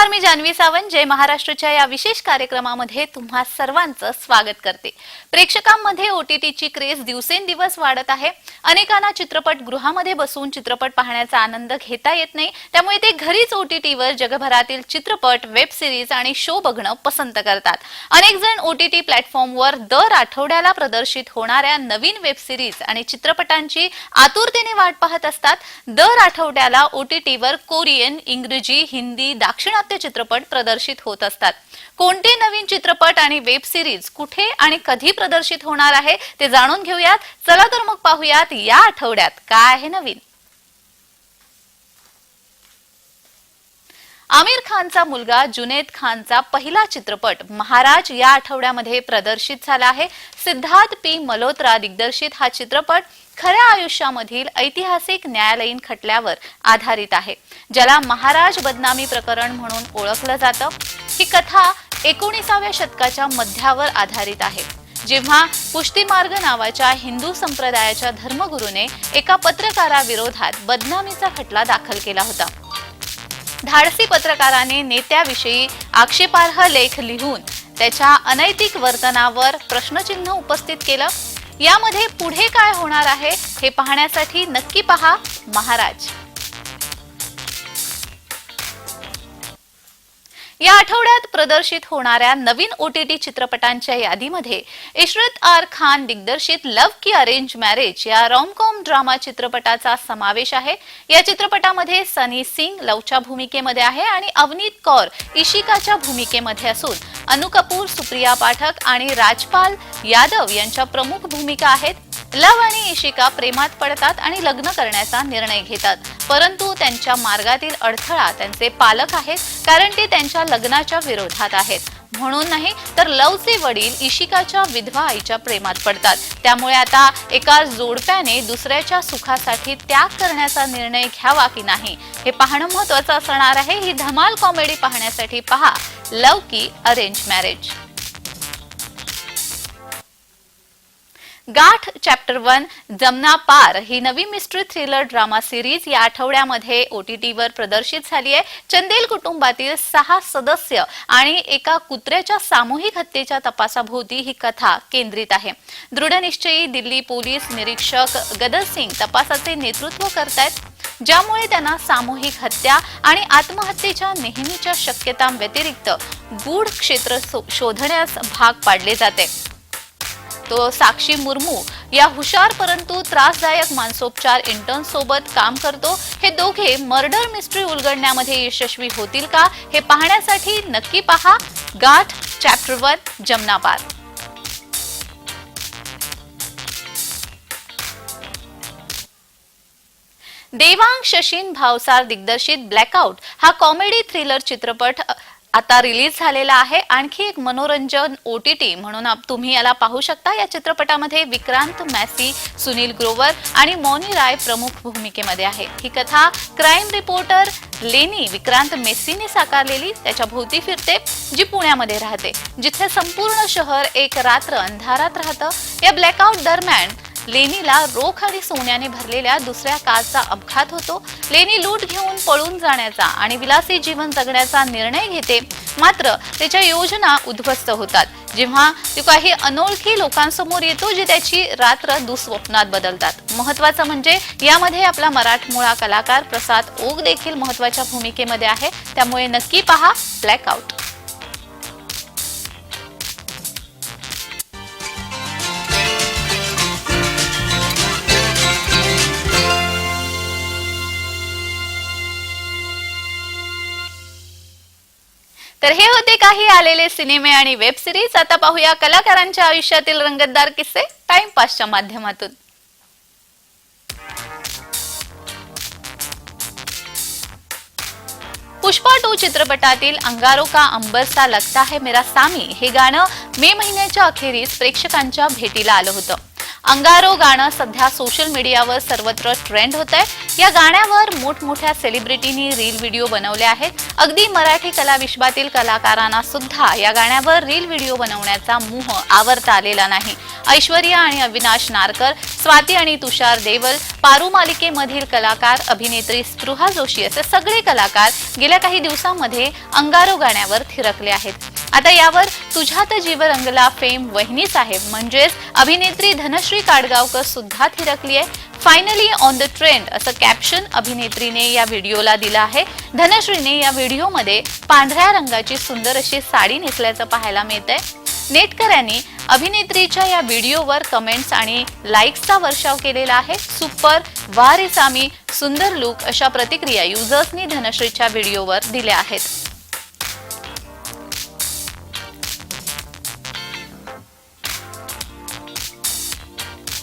नमस्कार मी जान्हवी सावंत. जय महाराष्ट्रच्या या विशेष कार्यक्रमामध्ये तुम्हा सर्वांचं स्वागत करते. प्रेक्षकांमध्ये ओटीटीची क्रेज दिवसेंदिवस वाढत आहे. अनेकांना चित्रपट गृहामध्ये बसून चित्रपट पाहण्याचा आनंद घेता येत नाही. त्यामुळे ते घरीच ओटीटीवर जगभरातील चित्रपट वेब सिरीज आणि शो बघणं पसंत करतात. अनेक जण ओटीटी प्लॅटफॉर्मवर दर आठवड्याला प्रदर्शित होणाऱ्या नवीन वेब सिरीज आणि चित्रपटांची आतुरतेने वाट पाहत असतात. दर आठवड्याला ओटीटीवर कोरियन इंग्रजी हिंदी दाक्षिणात्य चित्रपट प्रदर्शित होत असतात. कोणते नवीन चित्रपट आणि वेब सिरीज कुठे आणि कधी प्रदर्शित होणार आहे ते जाणून घेऊयात. चला तर मग पाहूयात या आठवड्यात. काय आहे नवीन? आमिर खानचा मुलगा जुनेद खानचा पहिला चित्रपट महाराज या आठवड्यामध्ये प्रदर्शित झाला आहे. सिद्धार्थ पी. मल्होत्रा दिग्दर्शित हा चित्रपट खऱ्या आयुष्यामधील ऐतिहासिक न्यायालयीन खटल्यावर आधारित आहे. ज्याला महाराज बदनामी प्रकरण म्हणून ओळखलं जातं. ही कथा एकोणीसाव्या शतकाच्या मध्यावर आधारित आहे. जेव्हा पुष्टीमार्ग नावाच्या हिंदू संप्रदायाच्या धर्मगुरूने एका पत्रकाराविरोधात बदनामीचा खटला दाखल केला होता. धाडसी पत्रकाराने नेत्याविषयी आक्षेपार्ह लेख लिहून त्याच्या अनैतिक वर्तनावर प्रश्नचिन्ह उपस्थित केलं. यामध्ये पुढे काय होणार आहे हे पाहण्यासाठी नक्की पहा महाराज. या आठवड्यात प्रदर्शित होणाऱ्या नवीन ओटीटी चित्रपटांच्या यादीमध्ये इशरत आर खान दिग्दर्शित लव की अरेंज मॅरेज या रॉमकॉम ड्रामा चित्रपटाचा समावेश आहे. या चित्रपटामध्ये सनी सिंग लवच्या भूमिकेमध्ये आहे आणि अवनीत कौर इशिकाच्या भूमिकेमध्ये असून अनु कपूर सुप्रिया पाठक आणि राजपाल यादव यांच्या प्रमुख भूमिका आहेत. लव आणि इशिका प्रेमात पडतात आणि लग्न करण्याचा निर्णय घेतात. परंतु त्यांच्या मार्गातील अडथळा त्यांचे पालक आहेत कारण ते त्यांच्या लग्नाच्या विरोधात आहेत. म्हणून नाही तर लवचे वडील इशिकाच्या विधवा आईच्या प्रेमात पडतात. त्यामुळे आता एका जोडप्याने दुसऱ्याच्या सुखासाठी त्याग करण्याचा निर्णय घ्यावा की नाही हे पाहणं महत्वाचं असणार आहे. ही धमाल कॉमेडी पाहण्यासाठी पहा. लव की arrange marriage. Gaath chapter one Jamnapaar ही नवी मिस्ट्री थ्रिलर ड्रामा सिरीज या आठवड्यामध्ये ओटीटीवर प्रदर्शित झाली आहे. चंदेल कुटुंबातील सहा सदस्य आणि एका कुत्र्याच्या सामूहिक हत्येच्या तपासाभोवती ही कथा केंद्रित आहे. दृढनिश्चयी दिल्ली पोलीस निरीक्षक गदर सिंग तपासाचे नेतृत्व करतायत ज्यामुळे त्यांना सामूहिक हत्या आणि आत्महत्येच्या नेहमीच्या शक्यतांव्यतिरिक्त गूढ क्षेत्र शो- शोधण्यास भाग पाडले जाते. तो साक्षी मुर्मू या हुशार परंतु त्रासदायक मानसोपचार इंटर्न सोबत काम करतो. हे दोघे मर्डर मिस्ट्री उलगडण्यामध्ये यशस्वी होतील का? हे पाहण्यासाठी नक्की पहा. गाठ चॅप्टर वन जमनापार देवांग शशीन भावसार दिग्दर्शित ब्लॅकआउट हा कॉमेडी थ्रिलर चित्रपट आता रिलीज झालेला आहे. आणखी एक मनोरंजन ओ टी टी म्हणून आप- तुम्ही याला पाहू शकता. या चित्रपटामध्ये विक्रांत मॅसी सुनील ग्रोवर आणि मौनी राय प्रमुख भूमिकेमध्ये आहे. ही कथा क्राईम रिपोर्टर लेनी विक्रांत मेस्सीने साकारलेली. त्याच्या भोवती फिरते जी पुण्यामध्ये राहते. जिथे संपूर्ण शहर एक रात्र अंधारात राहतं. या ब्लॅकआउट दरम्यान लेनीला रोख आणि सोन्याने भरलेल्या दुसऱ्या कारचा अपघात होतो. लेनी लूट घेऊन पळून जाण्याचा आणि विलासी जीवन जगण्याचा निर्णय घेते. मात्र त्याच्या योजना उद्ध्वस्त होतात. जेव्हा तो काही अनोळखी लोकांसमोर येतो जे त्याची रात्र दुःस्वप्नात बदलतात. महत्वाचं म्हणजे यामध्ये आपला मराठमोळा कलाकार प्रसाद ओग देखील महत्त्वाच्या भूमिकेमध्ये आहे. त्यामुळे नक्की पहा ब्लॅकआउट तर हे होते काही आलेले सिनेमे आणि वेब सिरीज. आता पाहूया कलाकारांच्या आयुष्यातील रंगतदार किस्से टाइमपासच्या माध्यमातून. पुष्पा टू चित्रपटातील अंगारो का अंबर सा लगता है मेरा सामी हे गाणं मे महिन्याच्या अखेरीस प्रेक्षकांच्या भेटीला आलं होतं. अंगारो गाणं सध्या सोशल मीडियावर सर्वत्र ट्रेंड होत आहे. या गाण्यावर मोठमोठ्या सेलिब्रिटींनी रील व्हिडिओ बनवले आहेत. अगदी मराठी कला विश्वातील कलाकारांना सुद्धा या गाण्यावर रील व्हिडिओ बनवण्याचा मोह आवरता आलेला नाही. ऐश्वर्या आणि अविनाश नारकर स्वाती आणि तुषार देवल पारू मालिकेमधील कलाकार अभिनेत्री स्पृहा जोशी असे सगळे कलाकार गेल्या काही दिवसांमध्ये अंगारो गाण्यावर थिरकले आहेत. आता यावर तुझ्यात जीव रंगला फेम वहिनी साहेब म्हणजेच अभिनेत्री धनश्री काडगावकर सुद्धा थिरकली आहे. फायनली ऑन द ट्रेंड असं कॅप्शन अभिनेत्रीने या व्हिडिओला दिलं आहे. धनश्रीने या व्हिडिओमध्ये पांढऱ्या रंगाची सुंदर अशी साडी नेसल्याचं पाहायला मिळतंय. नेटकऱ्यांनी अभिनेत्रीच्या या व्हिडिओवर कमेंट्स आणि लाईक्सचा वर्षाव केलेला आहे. सुपर वारिसामी सुंदर लुक अशा प्रतिक्रिया युजर्सनी धनश्रीच्या व्हिडिओवर दिल्या आहेत.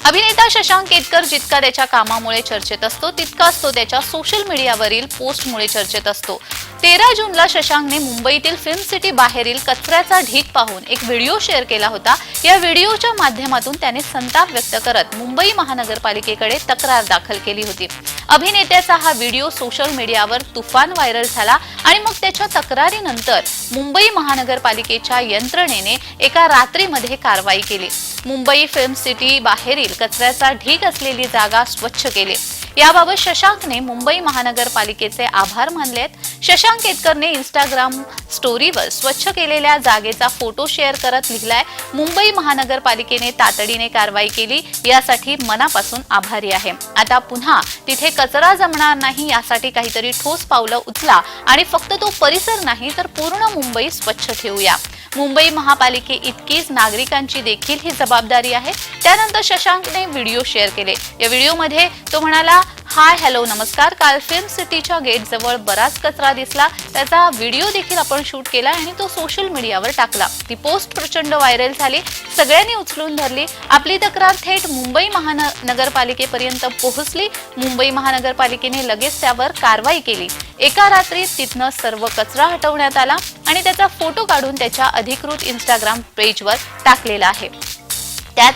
अभिनेता शशांक केतकर जितका त्याच्या कामामुळे चर्चेत असतो तितकाच तो त्याच्या सोशल मीडियावरील पोस्टमुळे चर्चेत असतो. तेरा जूनला शशांकने मुंबईतील फिल्म सिटी बाहेरील कचऱ्याचा ढीक पाहून एक व्हिडिओ शेअर केला होता. या व्हिडिओच्या माध्यमातून त्याने संताप व्यक्त करत मुंबई महानगरपालिकेकडे तक्रार दाखल केली होती. अभिनेत्याचा हा व्हिडिओ सोशल मीडियावर तुफान व्हायरल झाला आणि मग त्याच्या तक्रारीनंतर मुंबई महानगरपालिकेच्या यंत्रणेने एका रात्रीमध्ये कारवाई केली. मुंबई फिल्म सिटी बाहेरील कचऱ्याचा ढीक असलेली जागा स्वच्छ केली. याबाबत शशांकने मुंबई महानगरपालिकेचे आभार मानले आहेत शशांक केतकरने इंस्टाग्राम स्टोरीवर स्वच्छ केलेल्या जागेचा फोटो शेअर करत लिहिलाय. मुंबई महानगरपालिकेने तातडीने कारवाई केली यासाठी मनापासून आभारी आहे. आता पुन्हा तिथे कचरा जमणार नाही यासाठी काहीतरी ठोस पावलं उचला आणि फक्त तो परिसर नाही तर पूर्ण मुंबई स्वच्छ ठेवूया. मुंबई महापालिके इतकीच नागरिकांची देखील ही जबाबदारी आहे. त्यानंतर शशांकने व्हिडिओ शेअर केले. या व्हिडिओमध्ये तो म्हणाला हाय हॅलो नमस्कार. काल फिल्म सिटीच्या गेट जवळ बराच कचरा दिसला. त्याचा व्हिडिओ देखील आपण शूट केला आणि तो सोशल मीडियावर टाकला. ती पोस्ट प्रचंड व्हायरल झाली. सगळ्यांनी उचलून धरली. आपली तक्रार थेट मुंबई महानगरपालिकेपर्यंत पोहोचली. मुंबई महानगरपालिकेने लगेच त्यावर कारवाई केली. एका रात्रीत तिथनं सर्व कचरा हटवण्यात आला आणि त्याचा फोटो काढून त्याच्या अधिकृत इंस्टाग्राम पेजवर टाकलेला आहे. त्यात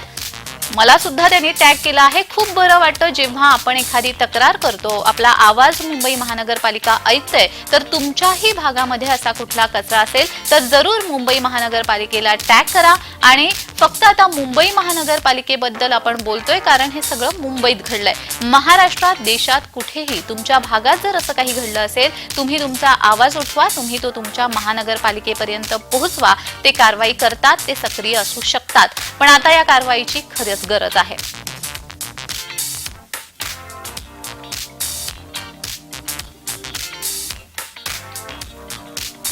मला सुद्धा त्यांनी टॅग केला आहे. खूप बरं वाटतं जेव्हा आपण एखादी तक्रार करतो. आपला आवाज मुंबई महानगरपालिका ऐकते तर तुमच्याही भागामध्ये असा कुठला कचरा असेल तर जरूर मुंबई महानगरपालिकेला टॅग करा. आणि फक्त आता मुंबई महानगरपालिकेबद्दल आपण बोलतोय कारण हे सगळं मुंबईत घडलंय. महाराष्ट्रात देशात कुठेही तुमच्या भागात जर असं काही घडलं असेल तुम्ही तुमचा आवाज उठवा तुम्ही तो तुमच्या महानगरपालिकेपर्यंत पोहोचवा. ते कारवाई करतात ते सक्रिय असू शकतात. पण आता या कारवाईची खरंच गरज आहे.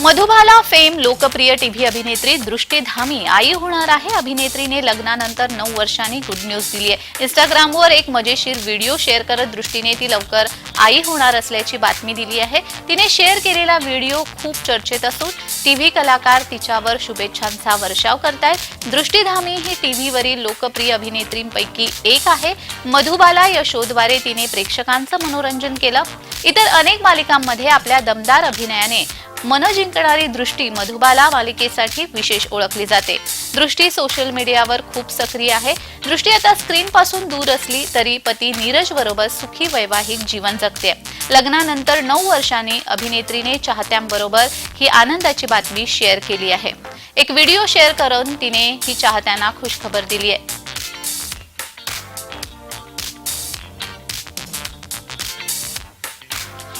मधुबाला फेम लोकप्रिय टीव्ही अभिनेत्री दृष्टी धामी आई होणार आहे अभिनेत्रीने लग्नानंतर नऊ वर्षांनी गुड न्यूज दिली आहे इंस्टाग्रामवर एक मजेशीर व्हिडिओ शेअर करत दृष्टीने ती लवकर आई होणार असल्याची बातमी दिली आहे. तिने शेअर केलेला व्हिडिओ खूप चर्चेत असून टीव्ही कलाकार तिच्यावर शुभेच्छांचा वर्षाव करतायत. दृष्टी धामी ही टीव्हीवरील लोकप्रिय अभिनेत्रींपैकी एक आहे. मधुबाला या शोद्वारे तिने प्रेक्षकांचं मनोरंजन केलं. इतर अनेक मालिकांमध्ये आपल्या दमदार अभिनयाने मन जिंकणारी दृष्टी मधुबाला मालिकेसाठी विशेष ओळखली जाते. दृष्टी सोशल मीडियावर खूप सक्रिय आहे. दृष्टी आता स्क्रीन पासून दूर असली तरी पती नीरज बरोबर सुखी वैवाहिक जीवन जगते. लग्नानंतर नऊ वर्षांनी अभिनेत्रीने चाहत्यांबरोबर ही आनंदाची बातमी शेअर केली आहे. एक व्हिडिओ शेअर करून तिने ही चाहत्यांना खुशखबर दिली आहे.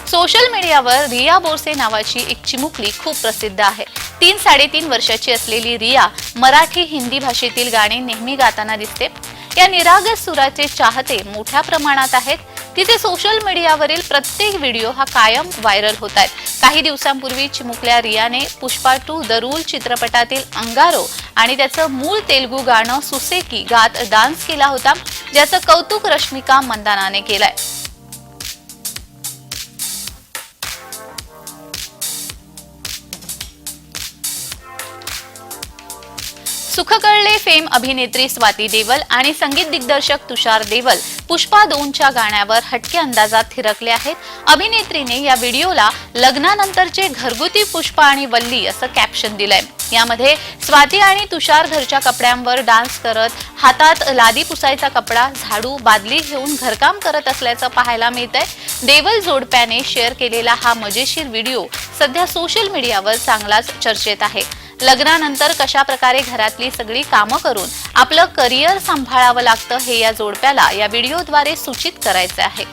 सोशल मीडियावर रिया बोरसे नावाची एक चिमुकली खूप प्रसिद्ध आहे. तीन साडेतीन वर्षाची असलेली रिया मराठी हिंदी भाषेतील गाणी नेहमी गाताना दिसते. या निरागस सुराचे चाहते मोठ्या प्रमाणात आहेत. तिचे सोशल मीडियावरील प्रत्येक व्हिडिओ हा कायम व्हायरल होत आहेत काही दिवसांपूर्वी चिमुकल्या रियाने पुष्पा टू द रूल चित्रपटातील अंगारो आणि त्याचं मूळ तेलगू गाणं सुसेकी गात डान्स केला होता ज्याचं कौतुक रश्मिका मंदानाने केलंय. सुख कळले फेम अभिनेत्री स्वाती देवल आणि संगीत दिग्दर्शक तुषार देवल. पुष्पा दोनच्या गाण्यावर हटके अंदाजात थिरकले आहेत. अभिनेत्रीने या व्हिडिओला लग्नानंतरचे घरगुती पुष्पा आणि वल्ली असं कॅप्शन दिलंय. यामध्ये स्वाती आणि तुषार घरच्या कपड्यांवर डान्स करत हातात लादी पुसायचा कपडा झाडू बादली घेऊन घरकाम करत असल्याचं पाहायला मिळतंय. देवल जोडप्याने शेअर केलेला हा मजेशीर व्हिडिओ सध्या सोशल मीडियावर चांगलाच चर्चेत आहे. लग्नानंतर कशा प्रकारे घरातली सगळी कामं करून आपलं करिअर सांभाळावं लागतं हे या जोडप्याला या व्हिडिओद्वारे सूचित करायचे आहे.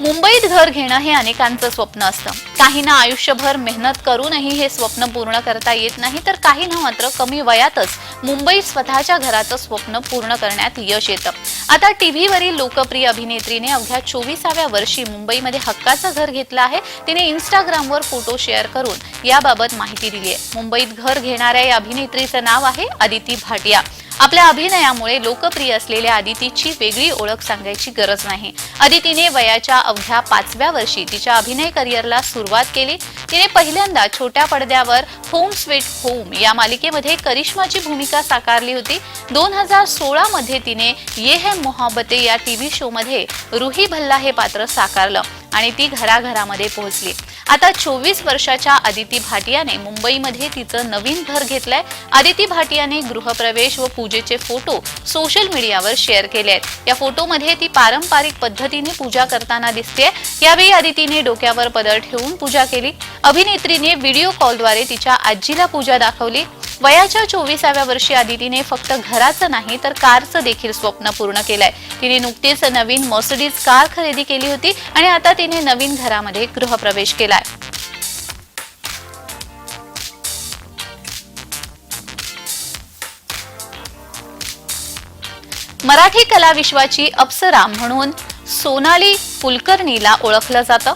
मुंबईत घर घेणं हे अनेकांचं स्वप्न असतं. काहींना आयुष्यभर मेहनत करूनही हे स्वप्न पूर्ण करता येत नाही तर काहींना मात्र कमी वयातच मुंबईत स्वतःच्या घराचं स्वप्न पूर्ण करण्यात यश येतं. आता टीव्हीवरील लोकप्रिय अभिनेत्रीने अवघ्या चोवीसाव्या वर्षी मुंबईमध्ये हक्काचं घर घेतलं आहे. तिने इंस्टाग्रामवर फोटो शेअर करून याबाबत माहिती दिली आहे मुंबईत घर घेणाऱ्या या अभिनेत्रीचं नाव आहे अदिती भाटिया. आपल्या अभिनयामुळे लोकप्रिय असलेल्या आदितीची वेगळी ओळख सांगायची गरज नाही. आदितीने वयाच्या अवघ्या पाचव्या वर्षी तिच्या अभिनय करिअरला सुरुवात केली. तिने पहिल्यांदा छोट्या पडद्यावर होम स्वीट होम या मालिकेमध्ये करिश्माची भूमिका साकारली होती. दोन हजार सोळा मध्ये तिने ये है मोहब्बते या टीव्ही शो मध्ये रुही भल्ला हे पात्र साकारलं आणि ती घराघरामध्ये पोहोचली. आता चोवीस वर्षाच्या आदिती भाटियाने मुंबईमध्ये तिचं नवीन घर घेतलंय. आदिती भाटियाने गृहप्रवेश व पूजेचे फोटो सोशल मीडियावर शेअर केले आहेत या फोटोमध्ये ती पारंपरिक पद्धतीने पूजा करताना दिसते यावेळी आदितीने डोक्यावर पदर ठेवून पूजा केली. अभिनेत्रीने व्हिडिओ कॉलद्वारे तिच्या आजीला पूजा दाखवली. वयाच्या चोवीसाव्या वर्षी आदितीने फक्त घराचं नाही तर कारचं देखील स्वप्न पूर्ण केलंय. तिने नुकतीच नवीन मर्सिडीज कार खरेदी केली होती आणि आता तिने नवीन घरामध्ये गृहप्रवेश केलाय. मराठी कला विश्वाची अप्सरा म्हणून सोनाली कुलकर्णीला ओळखलं जातं.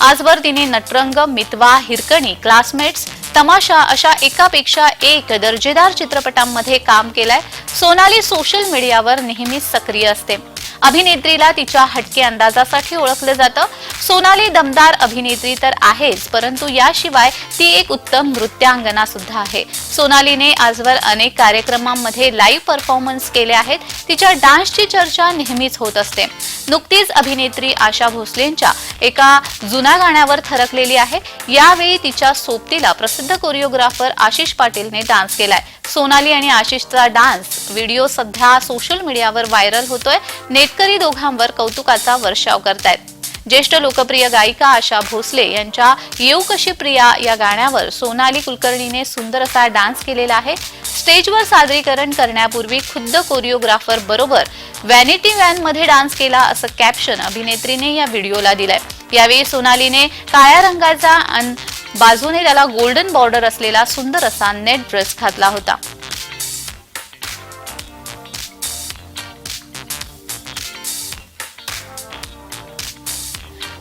आजवर तिने नटरंग मितवा हिरकणी क्लासमेट्स तमाशा अशा एकापेक्षा एक दर्जेदार चित्रपटांमध्ये काम केलंय. सोनाली सोशल मीडियावर नेहमीच सक्रिय असते. अभिनेत्रीला तिच्या हटके अंदाजासाठी ओळखलं जातं. सोनाली दमदार अभिनेत्री तर आहेच परंतु याशिवाय ती एक उत्तम नृत्यांगना सुद्धा आहे. सोनालीने आजवर अनेक कार्यक्रमांमध्ये लाईव्ह परफॉर्मन्स केले आहेत. तिच्या डान्सची चर्चा नेहमीच होत असते. नुकतीच अभिनेत्री आशा भोसलेंच्या एका जुन्या गाण्यावर थरकलेली आहे. यावेळी तिच्या सोबतीला प्रसिद्ध कोरिओग्राफर आशिष पाटीलने डान्स केलाय. सोनाली आणि आशिषचा डान्स व्हिडिओ सध्या सोशल मीडियावर व्हायरल होतोय. नेटकरी दोघांवर कौतुकाचा वर्षाव करतायत. ज्येष्ठ लोकप्रिय गायिका आशा भोसले यांच्या येऊ कशी प्रिया या गाण्यावर सोनाली कुलकर्णीने सुंदर असा डान्स केलेला आहे. स्टेजवर सादरीकरण करण्यापूर्वी खुद्द कोरिओग्राफर बरोबर व्हॅनिटी व्हॅनमध्ये डान्स केला असं कॅप्शन अभिनेत्रीने या व्हिडिओला दिलंय. यावेळी सोनालीने काळ्या रंगाचा आणि बाजूने त्याला गोल्डन बॉर्डर असलेला सुंदर असा नेट ड्रेस घातला होता.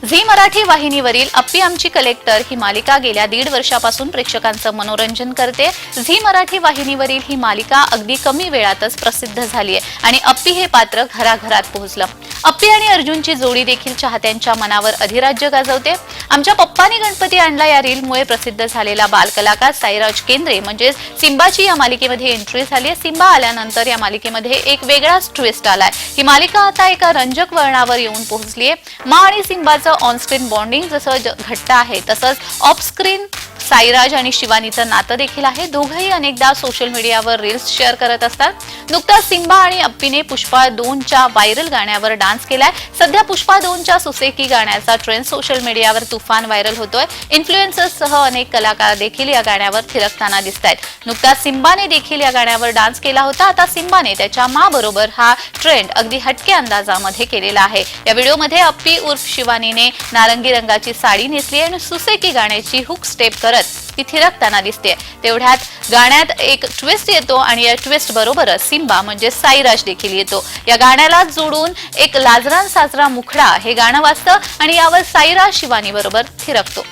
झी मराठी वाहिनीवरील अप्पी आमची कलेक्टर ही मालिका गेल्या दीड वर्षापासून प्रेक्षकांचं मनोरंजन करते. झी मराठी वाहिनीवरील ही मालिका अगदी कमी वेळातच प्रसिद्ध झाली आहे आणि अप्पी हे पात्र घराघरात पोहोचलं. अप्पी आणि अर्जुनची जोडी देखील चाहत्यांच्या मनावर अधिराज्य गाजवते. आमच्या पप्पानी गणपती आणला या रीलमुळे प्रसिद्ध झालेला बालकलाकार साईराज केंद्रे म्हणजेच सिंबाची या मालिकेमध्ये एंट्री झाली आहे. सिंबा आल्यानंतर या मालिकेमध्ये एक वेगळाच ट्विस्ट आलाय. ही मालिका आता एका रंजक वळणावर येऊन पोहोचली आहे. मा आणि सिंबाचं ऑनस्क्रीन बॉन्डिंग जसं ज- घट्ट आहे तसंच ऑफस्क्रीन साईराज आणि शिवानीचं नातं देखील आहे. दोघंही अनेकदा सोशल मीडियावर रील्स शेअर करत असतात. नुकताच सिम्बा आणि अप्पीने पुष्पा दोनच्या व्हायरल गाण्यावर डान्स केलाय. सध्या पुष्पा दोनच्या सुसेकी गाण्याचा ट्रेंड सोशल मीडियावर तुफान व्हायरल होतोय. इन्फ्लुएन्सर्ससह अनेक कलाकार देखील या गाण्यावर थिरकताना दिसत आहेत नुकताच सिम्बाने देखील या गाण्यावर डान्स केला होता. आता सिम्बाने त्याच्या माबरोबर हा ट्रेंड अगदी हटके अंदाजामध्ये केलेला आहे. या व्हिडिओमध्ये अप्पी उर्फ शिवानीने नारंगी रंगाची साडी नेसली आणि सुसेकी गाण्याची हुक स्टेप करत ती थिरकताना दिसते तेवढ्यात गाण्यात एक ट्विस्ट येतो आणि या ट्विस्ट बरोबरच सिम्बा म्हणजे साईराज देखील येतो. या गाण्याला जोडून एक लाजरान साजरा मुखडा हे गाणं वाजतं आणि यावर साईराज शिवानी बरोबर थिरकतो.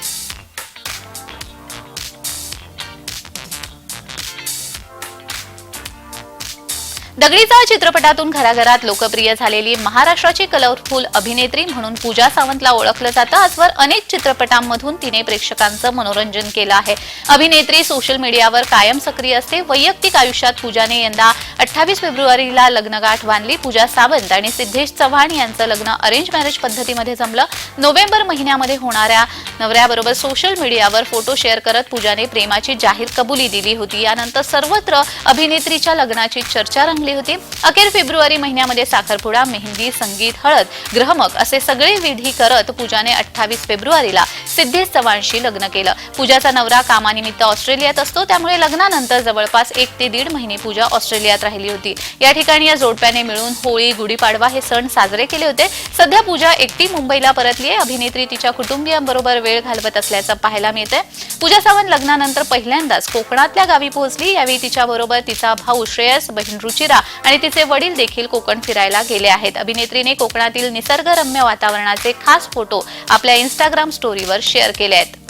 दगडीचा चित्रपटातून घराघरात लोकप्रिय झालेली महाराष्ट्राची कलरफुल अभिनेत्री म्हणून पूजा सावंतला ओळखलं जातं. आजवर अनेक चित्रपटांमधून तिने प्रेक्षकांचं मनोरंजन केलं आहे. अभिनेत्री सोशल मीडियावर कायम सक्रिय असते. वैयक्तिक आयुष्यात पूजाने यंदा अठ्ठावीस फेब्रुवारीला लग्नगाठ बांधली. पूजा सावंत आणि सिद्धेश चव्हाण यांचं लग्न अरेंज मॅरेज पद्धतीमध्ये जमलं. नोव्हेंबर महिन्यामध्ये होणाऱ्या नवऱ्याबरोबर सोशल मीडियावर फोटो शेअर करत पूजाने प्रेमाची जाहीर कबुली दिली होती. यानंतर सर्वत्र अभिनेत्रीच्या लग्नाची चर्चा रंगली होती अखेर फेब्रुवारी महिन्यामध्ये साखरपुडा मेहंदी संगीत हळद ग्रहमक असे सगळे विधी करत पूजाने अठ्ठावीस फेब्रुवारीला सिद्धेश चव्हाणशी लग्न केलं. पूजाचा नवरा कामानिमित्त ऑस्ट्रेलियात असतो त्यामुळे लग्नानंतर जवळपास एक ते दीड महिने पूजा ऑस्ट्रेलियात राहिली होती. या ठिकाणी या जोडप्याने मिळून होळी गुढीपाडवा हे सण साजरे केले होते. सध्या पूजा एकटी मुंबईला परतली आहे अभिनेत्री तिच्या कुटुंबियांबरोबर वेळ घालवत असल्याचं पाहायला मिळतंय. पूजा सावंत लग्नानंतर पहिल्यांदाच कोकणातल्या गावी पोहोचली. यावेळी तिच्याबरोबर तिचा भाऊ श्रेयस बहीण रुचिरा आणि तिचे वडील देखील कोकण फिरायला गेले आहेत. अभिनेत्रीने कोकणातील निसर्गरम्य वातावरणाचे खास फोटो आपल्या इन्स्टाग्राम स्टोरीवर शेअर केले आहेत.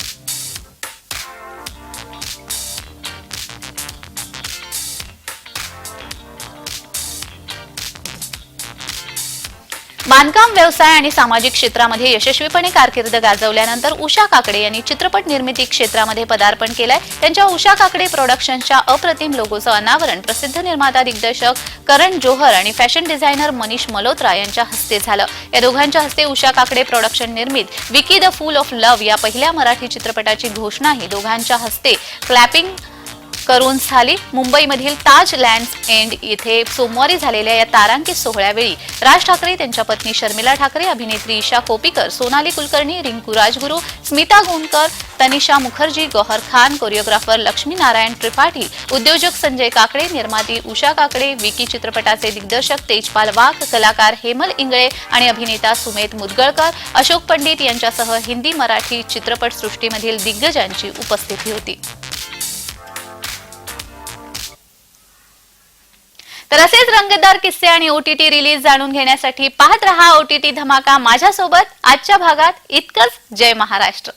बांधकाम व्यवसाय आणि सामाजिक क्षेत्रामध्ये यशस्वीपणे कारकीर्द गाजवल्यानंतर उषा काकडे यांनी चित्रपट निर्मिती क्षेत्रामध्ये पदार्पण केलंय. त्यांच्या उषा काकडे प्रोडक्शनच्या अप्रतिम लोगोचं अनावरण प्रसिद्ध निर्माता दिग्दर्शक करण जोहर आणि फॅशन डिझायनर मनीष मल्होत्रा यांच्या हस्ते झालं. या दोघांच्या हस्ते उषा काकडे प्रोडक्शन निर्मित Vicky the fool of love या पहिल्या मराठी चित्रपटाची घोषणाही दोघांच्या हस्ते. क्लॅपिंग करून झाली. मुंबईमधील ताज लँड्स एंड येथे सोमवारी झालेल्या या तारांकित सोहळ्यावेळी राज ठाकरे त्यांच्या पत्नी शर्मिला ठाकरे अभिनेत्री ईशा कोपीकर सोनाली कुलकर्णी रिंकू राजगुरू स्मिता गोंडकर तनिषा मुखर्जी गौहर खान कोरिओग्राफर लक्ष्मी नारायण त्रिपाठी उद्योजक संजय काकडे निर्माती उषा काकडे विकी चित्रपटाचे दिग्दर्शक तेजपाल वाघ कलाकार हेमल इंगळे आणि अभिनेता सुमेध मुदगळकर अशोक पंडित यांच्यासह हिंदी मराठी चित्रपटसृष्टीमधील दिग्गजांची उपस्थिती होती. तर असेच रंगतदार किस्से आणि ओटीटी रिलीज जाणून घेण्यासाठी पाहत रहा ओटीटी धमाका माझ्यासोबत आजच्या भागात. इतकंच. जय महाराष्ट्र.